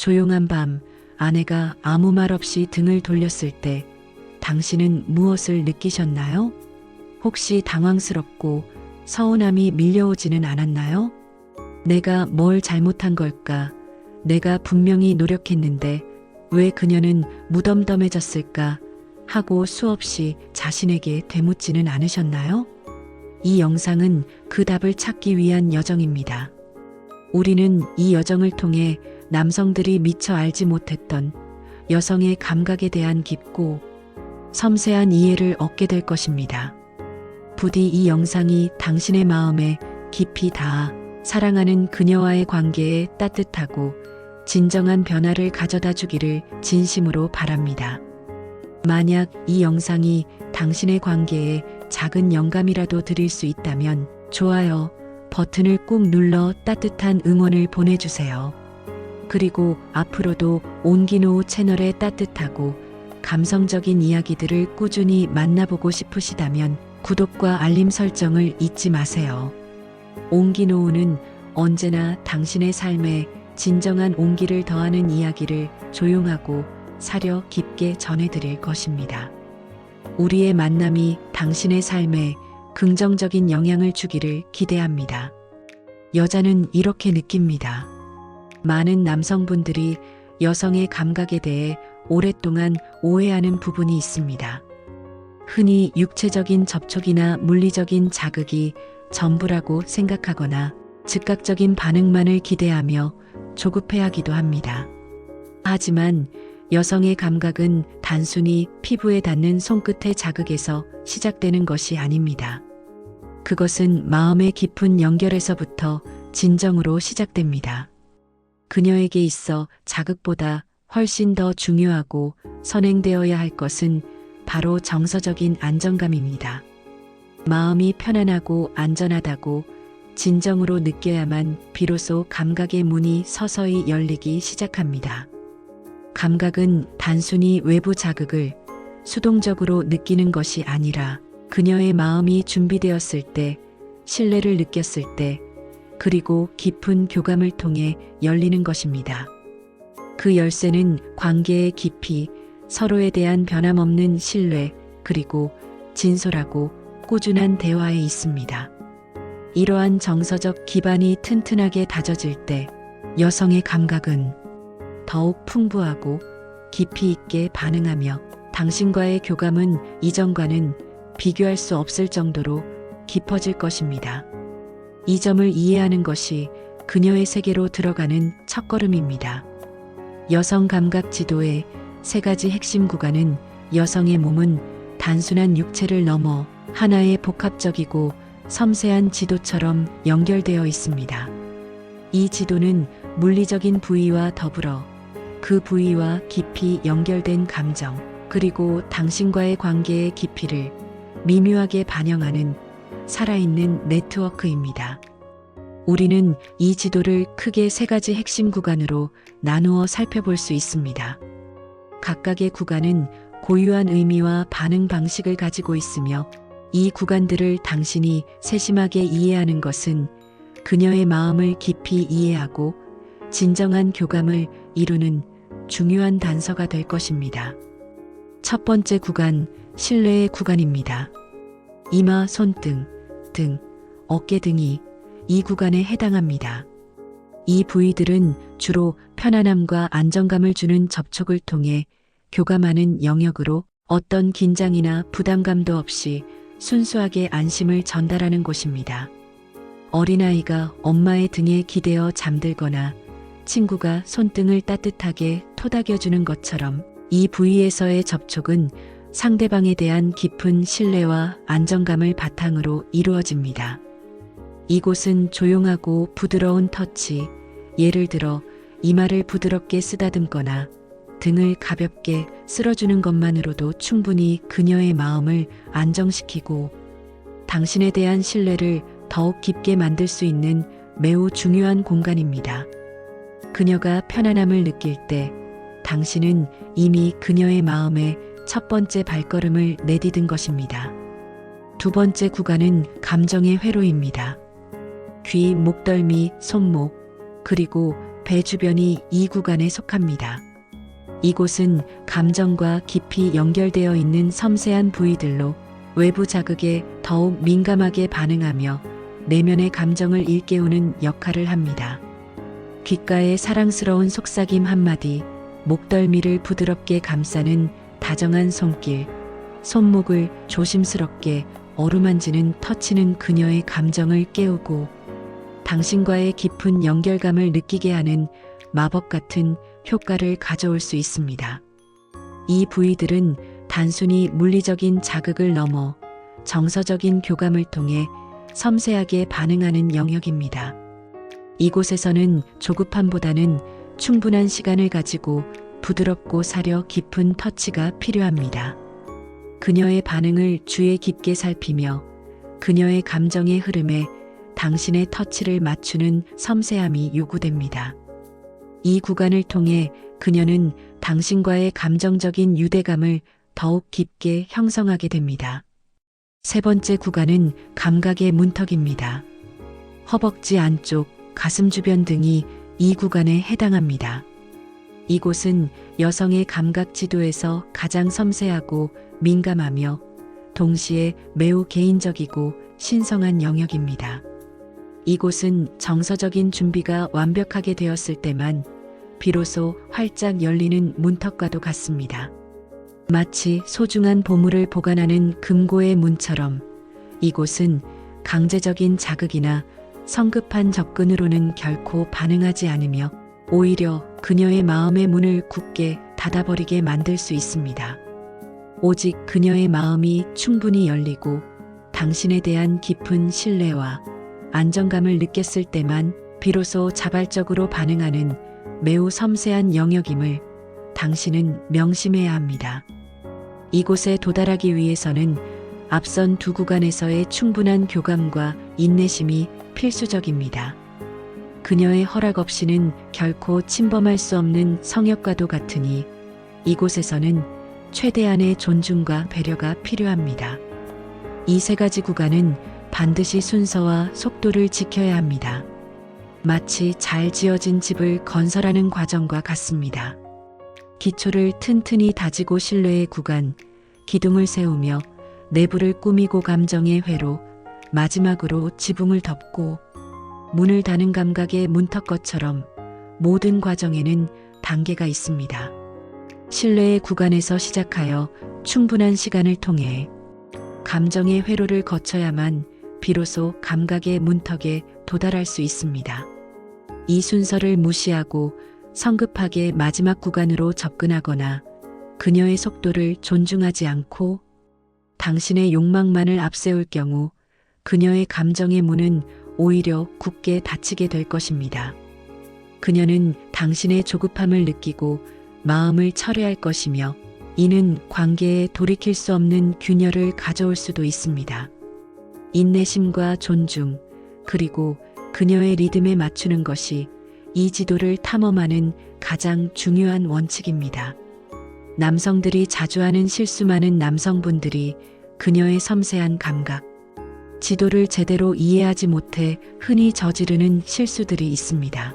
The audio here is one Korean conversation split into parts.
조용한 밤 아내가 아무 말 없이 등을 돌렸을 때 당신은 무엇을 느끼셨나요? 혹시 당황스럽고 서운함이 밀려오지는 않았나요? 내가 뭘 잘못한 걸까? 내가 분명히 노력했는데 왜 그녀는 무덤덤해졌을까? 하고 수없이 자신에게 되묻지는 않으셨나요? 이 영상은 그 답을 찾기 위한 여정입니다. 우리는 이 여정을 통해 남성들이 미처 알지 못했던 여성의 감각에 대한 깊고 섬세한 이해를 얻게 될 것입니다. 부디 이 영상이 당신의 마음에 깊이 닿아 사랑하는 그녀와의 관계에 따뜻하고 진정한 변화를 가져다 주기를 진심으로 바랍니다. 만약 이 영상이 당신의 관계에 작은 영감이라도 드릴 수 있다면 좋아요 버튼을 꾹 눌러 따뜻한 응원을 보내주세요. 그리고 앞으로도 온기노우 채널의 따뜻하고 감성적인 이야기들을 꾸준히 만나보고 싶으시다면 구독과 알림 설정을 잊지 마세요. 온기노우는 언제나 당신의 삶에 진정한 온기를 더하는 이야기를 조용하고 사려 깊게 전해드릴 것입니다. 우리의 만남이 당신의 삶에 긍정적인 영향을 주기를 기대합니다. 여자는 이렇게 느낍니다. 많은 남성분들이 여성의 감각에 대해 오랫동안 오해하는 부분이 있습니다. 흔히 육체적인 접촉이나 물리적인 자극이 전부라고 생각하거나 즉각적인 반응만을 기대하며 조급해하기도 합니다. 하지만 여성의 감각은 단순히 피부에 닿는 손끝의 자극에서 시작되는 것이 아닙니다. 그것은 마음의 깊은 연결에서부터 진정으로 시작됩니다. 그녀에게 있어 자극보다 훨씬 더 중요하고 선행되어야 할 것은 바로 정서적인 안정감입니다. 마음이 편안하고 안전하다고 진정으로 느껴야만 비로소 감각의 문이 서서히 열리기 시작합니다. 감각은 단순히 외부 자극을 수동적으로 느끼는 것이 아니라 그녀의 마음이 준비되었을 때, 신뢰를 느꼈을 때, 그리고 깊은 교감을 통해 열리는 것입니다. 그 열쇠는 관계의 깊이, 서로에 대한 변함없는 신뢰, 그리고 진솔하고 꾸준한 대화에 있습니다. 이러한 정서적 기반이 튼튼하게 다져질 때 여성의 감각은 더욱 풍부하고 깊이 있게 반응하며 당신과의 교감은 이전과는 비교할 수 없을 정도로 깊어질 것입니다. 이 점을 이해하는 것이 그녀의 세계로 들어가는 첫걸음입니다. 여성 감각 지도의 세 가지 핵심 구간은 여성의 몸은 단순한 육체를 넘어 하나의 복합적이고 섬세한 지도처럼 연결되어 있습니다. 이 지도는 물리적인 부위와 더불어 그 부위와 깊이 연결된 감정, 그리고 당신과의 관계의 깊이를 미묘하게 반영하는 살아있는 네트워크입니다. 우리는 이 지도를 크게 세 가지 핵심 구간으로 나누어 살펴볼 수 있습니다. 각각의 구간은 고유한 의미와 반응 방식을 가지고 있으며 이 구간들을 당신이 세심하게 이해하는 것은 그녀의 마음을 깊이 이해하고 진정한 교감을 이루는 중요한 단서가 될 것입니다. 첫 번째 구간, 신뢰의 구간입니다. 이마, 손등, 등, 어깨 등이 이 구간에 해당합니다. 이 부위들은 주로 편안함과 안정감을 주는 접촉을 통해 교감하는 영역으로 어떤 긴장이나 부담감도 없이 순수하게 안심을 전달하는 곳입니다. 어린아이가 엄마의 등에 기대어 잠들거나 친구가 손등을 따뜻하게 토닥여주는 것처럼 이 부위에서의 접촉은 상대방에 대한 깊은 신뢰와 안정감을 바탕으로 이루어집니다. 이곳은 조용하고 부드러운 터치, 예를 들어 이마를 부드럽게 쓰다듬거나 등을 가볍게 쓸어주는 것만으로도 충분히 그녀의 마음을 안정시키고 당신에 대한 신뢰를 더욱 깊게 만들 수 있는 매우 중요한 공간입니다. 그녀가 편안함을 느낄 때 당신은 이미 그녀의 마음에 첫 번째 발걸음을 내디딘 것입니다. 두 번째 구간은 감정의 회로입니다. 귀, 목덜미, 손목, 그리고 배 주변이 이 구간에 속합니다. 이곳은 감정과 깊이 연결되어 있는 섬세한 부위들로 외부 자극에 더욱 민감하게 반응하며 내면의 감정을 일깨우는 역할을 합니다. 귓가의 사랑스러운 속삭임 한마디, 목덜미를 부드럽게 감싸는 다정한 손길, 손목을 조심스럽게 어루만지는 터치는 그녀의 감정을 깨우고 당신과의 깊은 연결감을 느끼게 하는 마법 같은 효과를 가져올 수 있습니다. 이 부위들은 단순히 물리적인 자극을 넘어 정서적인 교감을 통해 섬세하게 반응하는 영역입니다. 이곳에서는 조급함보다는 충분한 시간을 가지고 부드럽고 사려 깊은 터치가 필요합니다. 그녀의 반응을 주의 깊게 살피며 그녀의 감정의 흐름에 당신의 터치를 맞추는 섬세함이 요구됩니다. 이 구간을 통해 그녀는 당신과의 감정적인 유대감을 더욱 깊게 형성하게 됩니다. 세 번째 구간은 감각의 문턱입니다. 허벅지 안쪽, 가슴 주변 등이 이 구간에 해당합니다. 이곳은 여성의 감각 지도에서 가장 섬세하고 민감하며 동시에 매우 개인적이고 신성한 영역입니다. 이곳은 정서적인 준비가 완벽하게 되었을 때만 비로소 활짝 열리는 문턱과도 같습니다. 마치 소중한 보물을 보관하는 금고의 문처럼 이곳은 강제적인 자극이나 성급한 접근으로는 결코 반응하지 않으며 오히려 그녀의 마음의 문을 굳게 닫아버리게 만들 수 있습니다. 오직 그녀의 마음이 충분히 열리고 당신에 대한 깊은 신뢰와 안정감을 느꼈을 때만 비로소 자발적으로 반응하는 매우 섬세한 영역임을 당신은 명심해야 합니다. 이곳에 도달하기 위해서는 앞선 두 구간에서의 충분한 교감과 인내심이 필수적입니다. 그녀의 허락 없이는 결코 침범할 수 없는 성역과도 같으니 이곳에서는 최대한의 존중과 배려가 필요합니다. 이 세 가지 구간은 반드시 순서와 속도를 지켜야 합니다. 마치 잘 지어진 집을 건설하는 과정과 같습니다. 기초를 튼튼히 다지고 신뢰의 구간, 기둥을 세우며 내부를 꾸미고 감정의 회로, 마지막으로 지붕을 덮고 문을 닫는 감각의 문턱것처럼 모든 과정에는 단계가 있습니다. 신뢰의 구간에서 시작하여 충분한 시간을 통해 감정의 회로를 거쳐야만 비로소 감각의 문턱에 도달할 수 있습니다. 이 순서를 무시하고 성급하게 마지막 구간으로 접근하거나 그녀의 속도를 존중하지 않고 당신의 욕망만을 앞세울 경우 그녀의 감정의 문은 오히려 굳게 닫히게 될 것입니다. 그녀는 당신의 조급함을 느끼고 마음을 철회할 것이며 이는 관계에 돌이킬 수 없는 균열을 가져올 수도 있습니다. 인내심과 존중, 그리고 그녀의 리듬에 맞추는 것이 이 지도를 탐험하는 가장 중요한 원칙입니다. 남성들이 자주 하는 실수 많은 남성분들이 그녀의 섬세한 감각, 지도를 제대로 이해하지 못해 흔히 저지르는 실수들이 있습니다.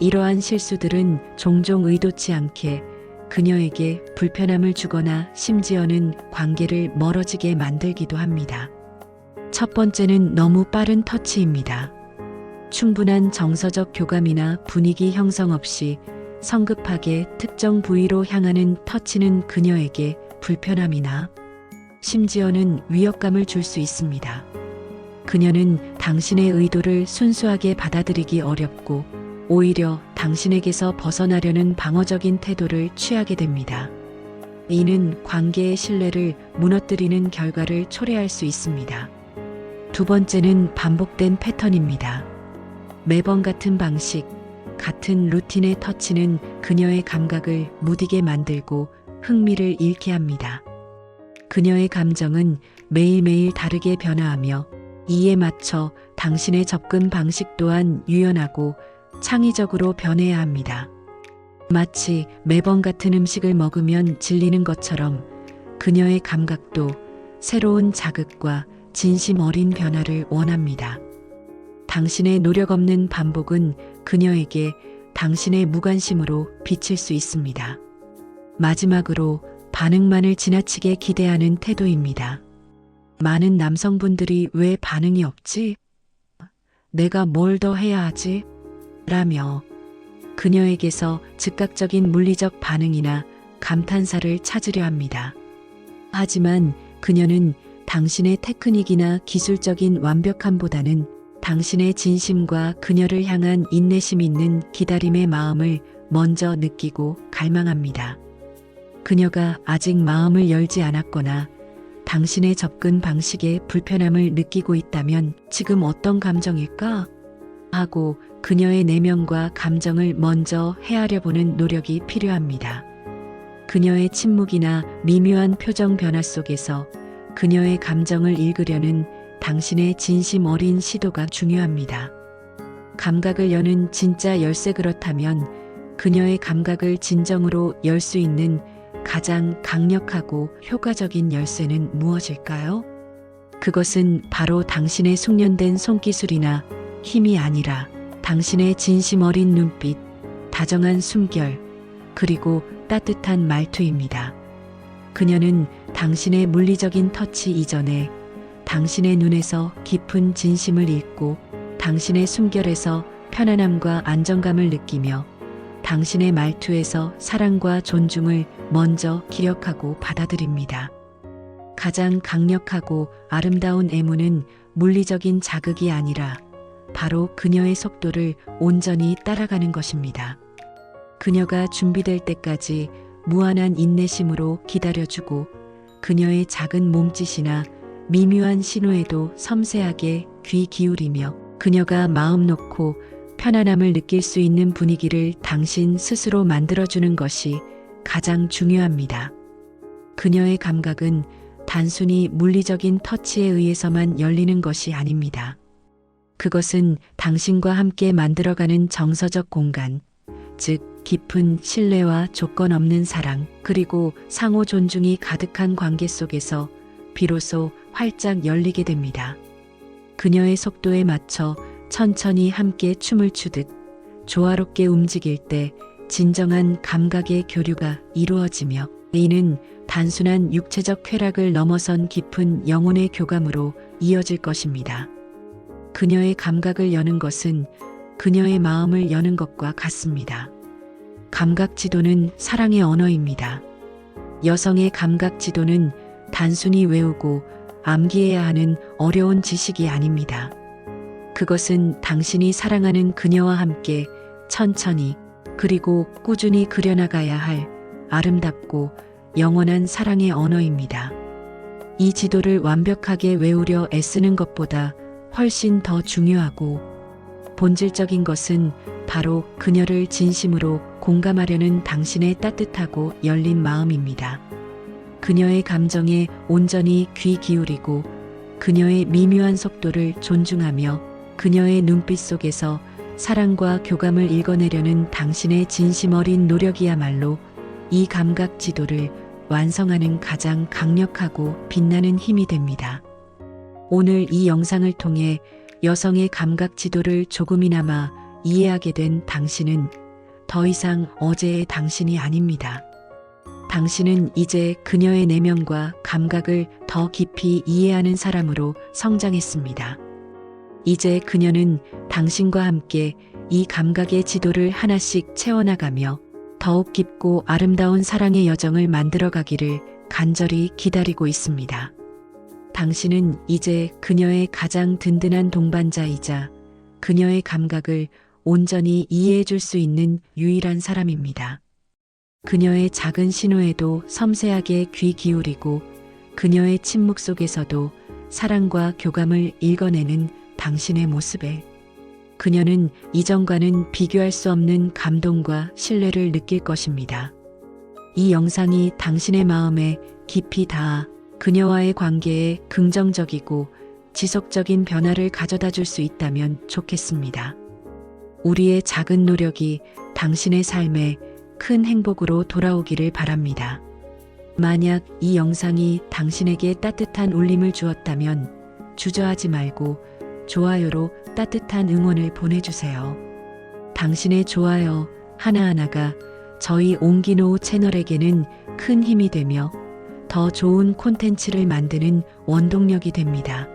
이러한 실수들은 종종 의도치 않게 그녀에게 불편함을 주거나 심지어는 관계를 멀어지게 만들기도 합니다. 첫 번째는 너무 빠른 터치입니다. 충분한 정서적 교감이나 분위기 형성 없이 성급하게 특정 부위로 향하는 터치는 그녀에게 불편함이나 심지어는 위협감을 줄 수 있습니다. 그녀는 당신의 의도를 순수하게 받아들이기 어렵고 오히려 당신에게서 벗어나려는 방어적인 태도를 취하게 됩니다. 이는 관계의 신뢰를 무너뜨리는 결과를 초래할 수 있습니다. 두 번째는 반복된 패턴입니다. 매번 같은 방식, 같은 루틴의 터치는 그녀의 감각을 무디게 만들고 흥미를 잃게 합니다. 그녀의 감정은 매일매일 다르게 변화하며 이에 맞춰 당신의 접근 방식 또한 유연하고 창의적으로 변해야 합니다. 마치 매번 같은 음식을 먹으면 질리는 것처럼 그녀의 감각도 새로운 자극과 진심 어린 변화를 원합니다. 당신의 노력 없는 반복은 그녀에게 당신의 무관심으로 비칠 수 있습니다. 마지막으로 반응만을 지나치게 기대하는 태도입니다. 많은 남성분들이 왜 반응이 없지? 내가 뭘 더 해야 하지? 라며 그녀에게서 즉각적인 물리적 반응이나 감탄사를 찾으려 합니다. 하지만 그녀는 당신의 테크닉이나 기술적인 완벽함보다는 당신의 진심과 그녀를 향한 인내심 있는 기다림의 마음을 먼저 느끼고 갈망합니다. 그녀가 아직 마음을 열지 않았거나 당신의 접근 방식에 불편함을 느끼고 있다면 지금 어떤 감정일까? 하고 그녀의 내면과 감정을 먼저 헤아려 보는 노력이 필요합니다. 그녀의 침묵이나 미묘한 표정 변화 속에서 그녀의 감정을 읽으려는 당신의 진심 어린 시도가 중요합니다. 감각을 여는 진짜 열쇠 그렇다면 그녀의 감각을 진정으로 열 수 있는 가장 강력하고 효과적인 열쇠는 무엇일까요? 그것은 바로 당신의 숙련된 손기술이나 힘이 아니라 당신의 진심 어린 눈빛, 다정한 숨결, 그리고 따뜻한 말투입니다. 그녀는 당신의 물리적인 터치 이전에 당신의 눈에서 깊은 진심을 읽고 당신의 숨결에서 편안함과 안정감을 느끼며 당신의 말투에서 사랑과 존중을 먼저 기억하고 받아들입니다. 가장 강력하고 아름다운 애무는 물리적인 자극이 아니라 바로 그녀의 속도를 온전히 따라가는 것입니다. 그녀가 준비될 때까지 무한한 인내심으로 기다려주고 그녀의 작은 몸짓이나 미묘한 신호에도 섬세하게 귀 기울이며 그녀가 마음 놓고 편안함을 느낄 수 있는 분위기를 당신 스스로 만들어주는 것이 가장 중요합니다. 그녀의 감각은 단순히 물리적인 터치에 의해서만 열리는 것이 아닙니다. 그것은 당신과 함께 만들어가는 정서적 공간, 즉, 깊은 신뢰와 조건 없는 사랑, 그리고 상호 존중이 가득한 관계 속에서 비로소 활짝 열리게 됩니다. 그녀의 속도에 맞춰 천천히 함께 춤을 추듯 조화롭게 움직일 때 진정한 감각의 교류가 이루어지며 이는 단순한 육체적 쾌락을 넘어선 깊은 영혼의 교감으로 이어질 것입니다. 그녀의 감각을 여는 것은 그녀의 마음을 여는 것과 같습니다. 감각 지도는 사랑의 언어입니다. 여성의 감각 지도는 단순히 외우고 암기해야 하는 어려운 지식이 아닙니다. 그것은 당신이 사랑하는 그녀와 함께 천천히 그리고 꾸준히 그려나가야 할 아름답고 영원한 사랑의 언어입니다. 이 지도를 완벽하게 외우려 애쓰는 것보다 훨씬 더 중요하고 본질적인 것은 바로 그녀를 진심으로 공감하려는 당신의 따뜻하고 열린 마음입니다. 그녀의 감정에 온전히 귀 기울이고 그녀의 미묘한 속도를 존중하며 그녀의 눈빛 속에서 사랑과 교감을 읽어내려는 당신의 진심 어린 노력이야말로 이 감각 지도를 완성하는 가장 강력하고 빛나는 힘이 됩니다. 오늘 이 영상을 통해 여성의 감각 지도를 조금이나마 이해하게 된 당신은 더 이상 어제의 당신이 아닙니다. 당신은 이제 그녀의 내면과 감각을 더 깊이 이해하는 사람으로 성장했습니다. 이제 그녀는 당신과 함께 이 감각의 지도를 하나씩 채워나가며 더욱 깊고 아름다운 사랑의 여정을 만들어가기를 간절히 기다리고 있습니다. 당신은 이제 그녀의 가장 든든한 동반자이자 그녀의 감각을 온전히 이해해 줄 수 있는 유일한 사람입니다. 그녀의 작은 신호에도 섬세하게 귀 기울이고 그녀의 침묵 속에서도 사랑과 교감을 읽어내는 당신의 모습에 그녀는 이전과는 비교할 수 없는 감동과 신뢰를 느낄 것입니다. 이 영상이 당신의 마음에 깊이 닿아 그녀와의 관계에 긍정적이고 지속적인 변화를 가져다 줄 수 있다면 좋겠습니다. 우리의 작은 노력이 당신의 삶에 큰 행복으로 돌아오기를 바랍니다. 만약 이 영상이 당신에게 따뜻한 울림을 주었다면 주저하지 말고 좋아요로 따뜻한 응원을 보내주세요. 당신의 좋아요 하나하나가 저희 옹기노우 채널에게는 큰 힘이 되며 더 좋은 콘텐츠를 만드는 원동력이 됩니다.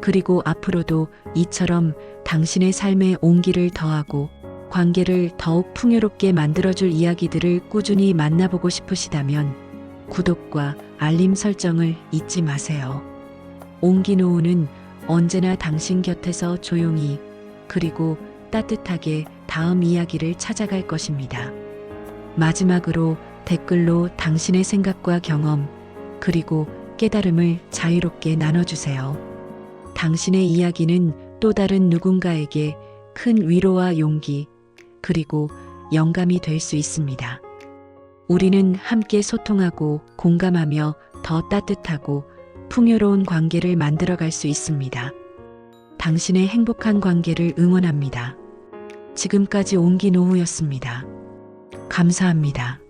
그리고 앞으로도 이처럼 당신의 삶에 온기를 더하고 관계를 더욱 풍요롭게 만들어줄 이야기들을 꾸준히 만나보고 싶으시다면 구독과 알림 설정을 잊지 마세요. 옹기노우는 언제나 당신 곁에서 조용히 그리고 따뜻하게 다음 이야기를 찾아갈 것입니다. 마지막으로 댓글로 당신의 생각과 경험 그리고 깨달음을 자유롭게 나눠주세요. 당신의 이야기는 또 다른 누군가에게 큰 위로와 용기 그리고 영감이 될 수 있습니다. 우리는 함께 소통하고 공감하며 더 따뜻하고 풍요로운 관계를 만들어갈 수 있습니다. 당신의 행복한 관계를 응원합니다. 지금까지 옹기 노후였습니다. 감사합니다.